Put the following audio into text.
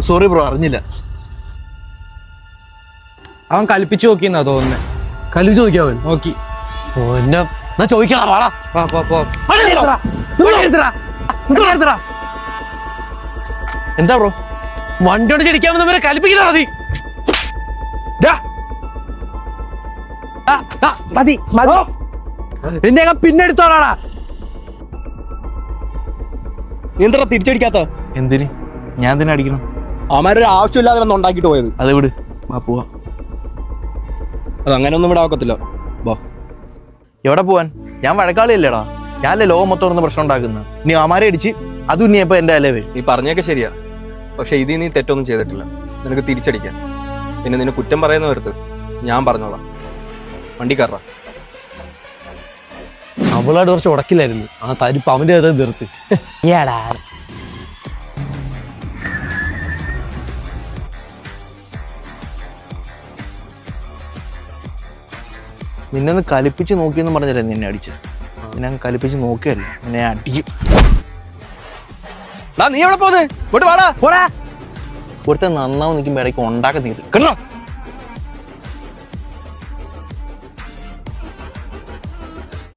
Sorry bro അറിഞ്ഞില്ല. അവൻ കൽപ്പിച്ചു നോക്കിയെന്നാ തോന്നുന്നത് കൽപ്പിച്ചു നോക്കിയാ അവൻ? നോക്കി. ഓന്നെ എന്നാ ചോദിക്കണ വാടാ. പോ, പോ, പോ. എന്താ ബ്രോ വണ്ടി കൊണ്ട് മതി. ഡാ. ഡാ, ഡാ, മതി മതി. എന്നെ പിന്നെ എടുത്തോളാടാ. നീ എന്താ തിരിച്ചടിക്കാത്ത? എന്തിന്? ഞാൻ തന്നെ അടിക്കണം. അവന്മാരൊരു ആവശ്യമില്ലാതെ വന്ന് ഉണ്ടാക്കിയിട്ട് പോയത്. അത് വിട്. ആ പോവാ. അത് അങ്ങനെയൊന്നും ഇവിടെ ആക്കത്തില്ല വാ. എവിടെ പോവാൻ? ഞാൻ വഴക്കാളിയല്ലേടാ. ഞാനല്ലേ ലോകം മൊത്തം ഒന്ന് പ്രശ്നം ഉണ്ടാക്കുന്നത്? നീ അമാരെ അടിച്ച് അതും ഇനി ഇപ്പൊ എന്റെ അല്ലേ? വരും നീ പറഞ്ഞൊക്കെ ശരിയാ. പക്ഷെ ഇതിൽ നീ തെറ്റൊന്നും ചെയ്തിട്ടില്ല. നിനക്ക് തിരിച്ചടിക്കാം. പിന്നെ നിന്നെ കുറ്റം പറയുന്ന വരുത്ത് ഞാൻ പറഞ്ഞോളാം. വണ്ടി കയറാം അവളായിട്ട് കുറച്ച് ഉടക്കില്ലായിരുന്നു. ആ തരിപ്പ് അവന്റെ അത് തീർത്ത്. നിന്നെ ഒന്ന് കലിപ്പിച്ച് നോക്കിയെന്ന് പറഞ്ഞല്ലേ നിന്നെ അടിച്ച്? നിന്നെ അങ്ങ് കലിപ്പിച്ച് നോക്കിയല്ല? നിന്നെ അടിക്കും നീ എവിടെ പോകുന്നത് ഇങ്ങോട്ട് വാടാ. പോടാ. ഒരുത്തൻ നന്നാവും നിൽക്കുമ്പോൾ ഇടയ്ക്ക് നീ കേട്ടോ?